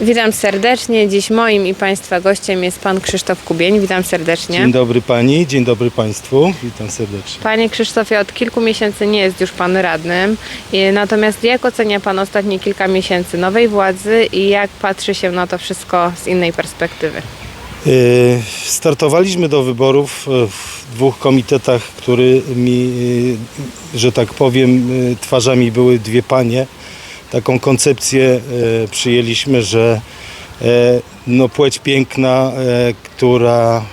Witam serdecznie. Dziś moim i Państwa gościem jest Pan Krzysztof Kubień. Witam serdecznie. Dzień dobry Pani, dzień dobry Państwu, witam serdecznie. Panie Krzysztofie, od kilku miesięcy nie jest już Pan radnym. Natomiast jak ocenia Pan ostatnie kilka miesięcy nowej władzy i jak patrzy się na to wszystko z innej perspektywy? Yy, Startowaliśmy do wyborów e, w dwóch komitetach, którymi, yy, że tak powiem, twarzami były dwie panie. Taką koncepcję przyjęliśmy, że no, płeć piękna, która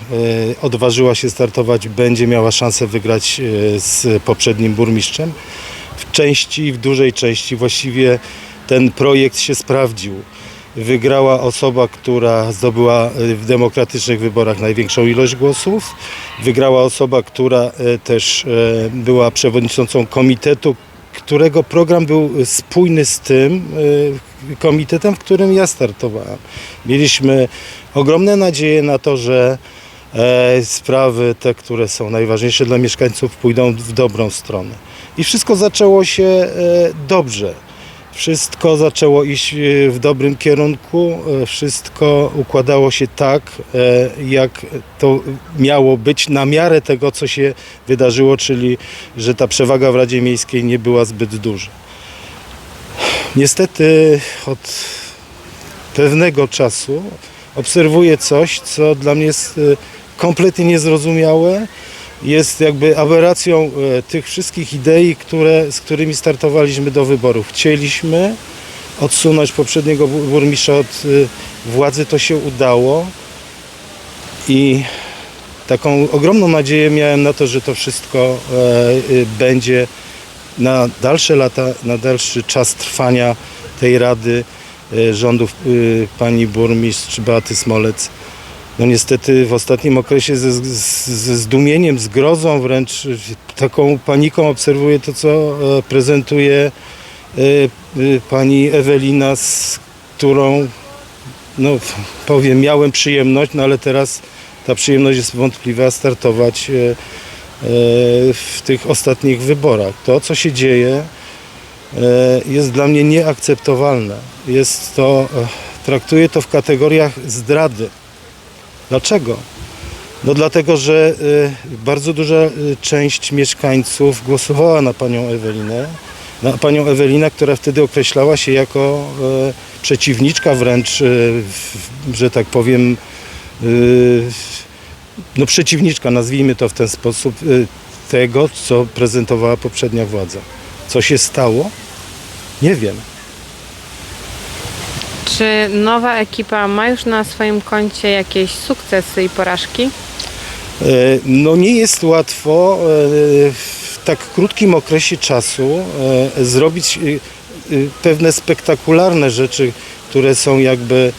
odważyła się startować, będzie miała szansę wygrać z poprzednim burmistrzem. W części, w dużej części właściwie ten projekt się sprawdził. Wygrała osoba, która zdobyła e, w demokratycznych wyborach największą ilość głosów. Wygrała osoba, która e, też e, była przewodniczącą komitetu, którego program był spójny z tym komitetem, w którym ja startowałem. Mieliśmy ogromne nadzieje na to, że e, sprawy te, które są najważniejsze dla mieszkańców, pójdą w dobrą stronę. I wszystko zaczęło się e, dobrze. Wszystko zaczęło iść e, w dobrym kierunku, e, wszystko układało się tak, e, jak to miało być na miarę tego, co się wydarzyło, czyli że ta przewaga w Radzie Miejskiej nie była zbyt duża. Niestety od pewnego czasu obserwuję coś, co dla mnie jest kompletnie niezrozumiałe. Jest jakby aberracją e, tych wszystkich idei, które, z którymi startowaliśmy do wyborów. Chcieliśmy odsunąć poprzedniego bu- burmistrza od e, władzy, to się udało i taką ogromną nadzieję miałem na to, że to wszystko e, będzie na dalsze lata, na dalszy czas trwania tej rady rządów pani burmistrz Beaty Smolec. No niestety w ostatnim okresie ze, ze zdumieniem, z grozą wręcz, taką paniką obserwuję to, co e, prezentuje e, e, pani Ewelina, z którą no powiem, miałem przyjemność, no ale teraz ta przyjemność jest wątpliwa startować w tych ostatnich wyborach. To, co się dzieje, jest dla mnie nieakceptowalne. Jest to, traktuję to w kategoriach zdrady. Dlaczego? No dlatego, że e, bardzo duża e, część mieszkańców głosowała na panią Ewelinę, na panią Ewelinę, która wtedy określała się jako e, przeciwniczka wręcz, e, że tak powiem, e, no przeciwniczka, nazwijmy to w ten sposób, tego, co prezentowała poprzednia władza. Co się stało? Nie wiem. Czy nowa ekipa ma już na swoim koncie jakieś sukcesy i porażki? E, No nie jest łatwo e, w tak krótkim okresie czasu e, zrobić pewne spektakularne rzeczy, które są jakby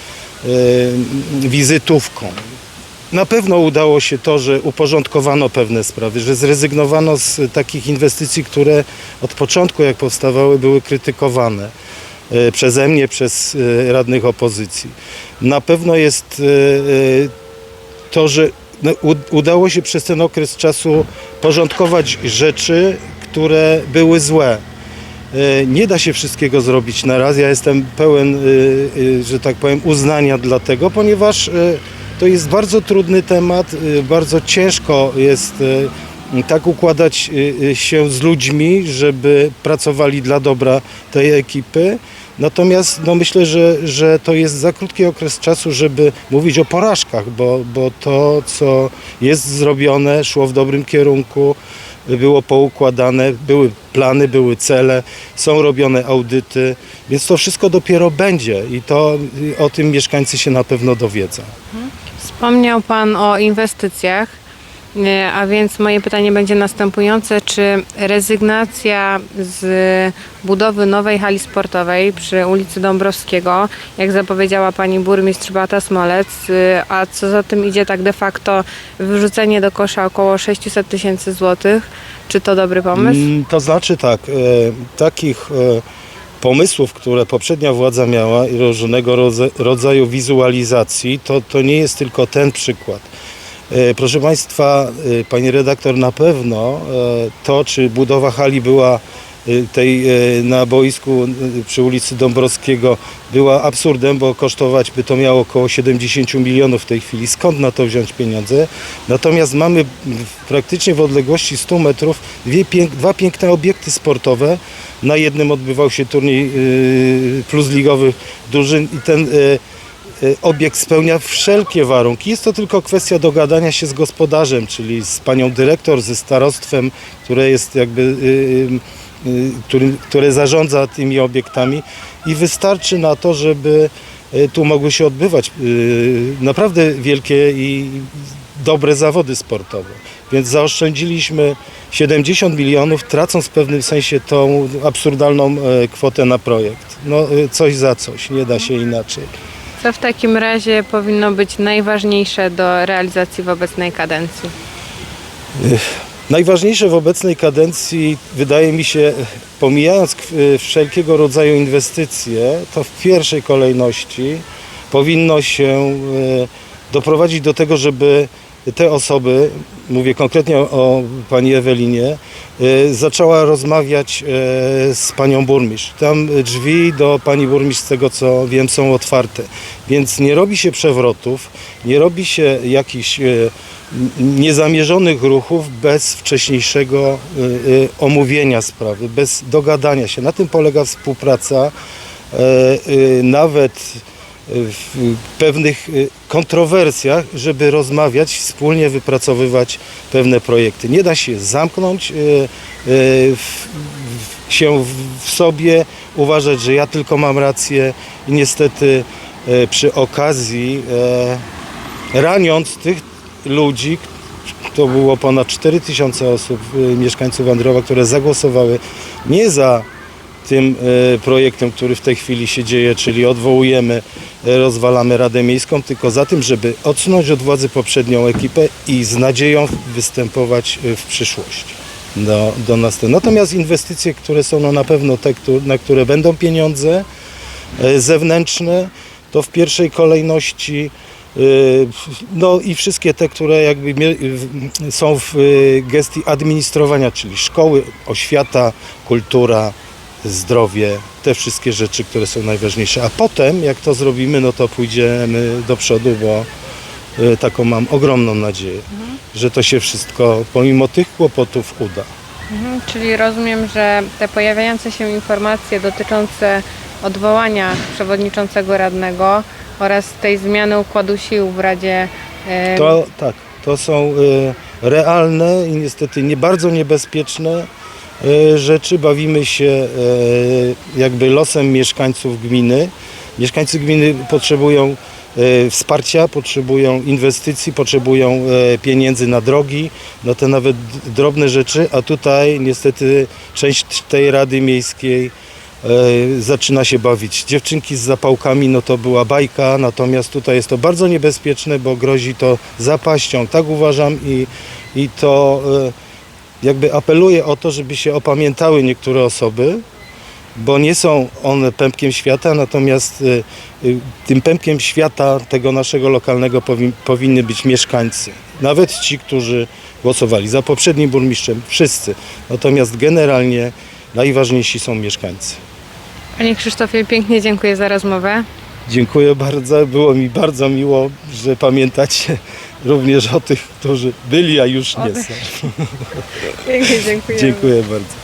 wizytówką. Na pewno udało się to, że uporządkowano pewne sprawy, że zrezygnowano z takich inwestycji, które od początku, jak powstawały, były krytykowane przeze mnie, przez e, radnych opozycji. Na pewno jest e, e, to, że no, udało się przez ten okres czasu porządkować rzeczy, które były złe. E, Nie da się wszystkiego zrobić na raz. Ja jestem pełen, e, e, że tak powiem, uznania dla tego, ponieważ e, to jest bardzo trudny temat, e, bardzo ciężko jest e, tak układać e, e, się z ludźmi, żeby pracowali dla dobra tej ekipy. Natomiast no myślę, że, że to jest za krótki okres czasu, żeby mówić o porażkach, bo, bo to, co jest zrobione, szło w dobrym kierunku, było poukładane, były plany, były cele, są robione audyty, więc to wszystko dopiero będzie i to y, o tym mieszkańcy się na pewno dowiedzą. Wspomniał Pan o inwestycjach, a więc moje pytanie będzie następujące. Czy rezygnacja z budowy nowej hali sportowej przy ulicy Dąbrowskiego, jak zapowiedziała Pani burmistrz Beata Smolec, e, a co za tym idzie tak de facto wyrzucenie do kosza około 600 tysięcy złotych, czy to dobry pomysł? Mm, To znaczy tak, e, takich e, pomysłów, które poprzednia władza miała i różnego rodza- rodzaju wizualizacji, to, to nie jest tylko ten przykład. E, Proszę Państwa, e, Pani redaktor, na pewno e, to, czy budowa hali była tej na boisku przy ulicy Dąbrowskiego była absurdem, bo kosztować by to miało około 70 milionów w tej chwili. Skąd na to wziąć pieniądze? Natomiast mamy praktycznie w odległości 100 metrów dwie dwa piękne obiekty sportowe. Na jednym odbywał się turniej plus ligowych drużyn i ten obiekt spełnia wszelkie warunki. Jest to tylko kwestia dogadania się z gospodarzem, czyli z panią dyrektor, ze starostwem, które jest jakby, y, y, y, który, które zarządza tymi obiektami i wystarczy na to, żeby y, tu mogły się odbywać y, naprawdę wielkie i dobre zawody sportowe. Więc zaoszczędziliśmy 70 milionów, tracąc w pewnym sensie tą absurdalną e, kwotę na projekt. No y, coś za coś, nie da się inaczej. Co w takim razie powinno być najważniejsze do realizacji w obecnej kadencji? Najważniejsze w obecnej kadencji, wydaje mi się, pomijając y, wszelkiego rodzaju inwestycje, to w pierwszej kolejności powinno się y, doprowadzić do tego, żeby te osoby, mówię konkretnie o, pani Ewelinie, y, zaczęła rozmawiać y, z panią burmistrz. Tam drzwi do pani burmistrz, z tego co wiem, są otwarte. Więc nie robi się przewrotów, nie robi się jakichś y, niezamierzonych ruchów bez wcześniejszego omówienia sprawy, bez dogadania się. Na tym polega współpraca. Nawet w pewnych y, kontrowersjach, żeby rozmawiać, wspólnie wypracowywać pewne projekty. Nie da się zamknąć y, y, się w- sobie, uważać, że ja tylko mam rację i niestety przy okazji e, raniąc tych ludzi, to było ponad 4000 osób, mieszkańców Wędrowa, które zagłosowały nie za tym e, projektem, który w tej chwili się dzieje, czyli odwołujemy, e, rozwalamy Radę Miejską, tylko za tym, żeby odsunąć od władzy poprzednią ekipę i z nadzieją występować e, w przyszłości do, do następnego. Natomiast inwestycje, które są no na pewno te, na które będą pieniądze zewnętrzne, to w pierwszej kolejności no i wszystkie te, które jakby są w gestii administrowania, czyli szkoły, oświata, kultura, zdrowie, te wszystkie rzeczy, które są najważniejsze. A potem, jak to zrobimy, no to pójdziemy do przodu, bo e, taką mam ogromną nadzieję, że to się wszystko pomimo tych kłopotów uda. Mhm, czyli rozumiem, że te pojawiające się informacje dotyczące odwołania przewodniczącego radnego oraz tej zmiany układu sił w Radzie To tak, to są e, realne i niestety nie bardzo niebezpieczne rzeczy. Bawimy się e, jakby losem mieszkańców gminy. Mieszkańcy gminy potrzebują e, wsparcia, potrzebują inwestycji, potrzebują e, pieniędzy na drogi, na te nawet drobne rzeczy, a tutaj niestety część tej Rady Miejskiej zaczyna się bawić. Dziewczynki z zapałkami, no to była bajka, natomiast tutaj jest to bardzo niebezpieczne, bo grozi to zapaścią. Tak uważam i, i to jakby apeluję o to, żeby się opamiętały niektóre osoby, bo nie są one pępkiem świata, natomiast y, y, tym pępkiem świata tego naszego lokalnego powi- powinny być mieszkańcy. Nawet ci, którzy głosowali za poprzednim burmistrzem, wszyscy. Natomiast generalnie najważniejsi są mieszkańcy. Panie Krzysztofie, pięknie dziękuję za rozmowę. Dziękuję bardzo. Było mi bardzo miło, że pamiętacie również o tych, którzy byli, a już nie są. Pięknie dziękuję. Dziękuję bardzo.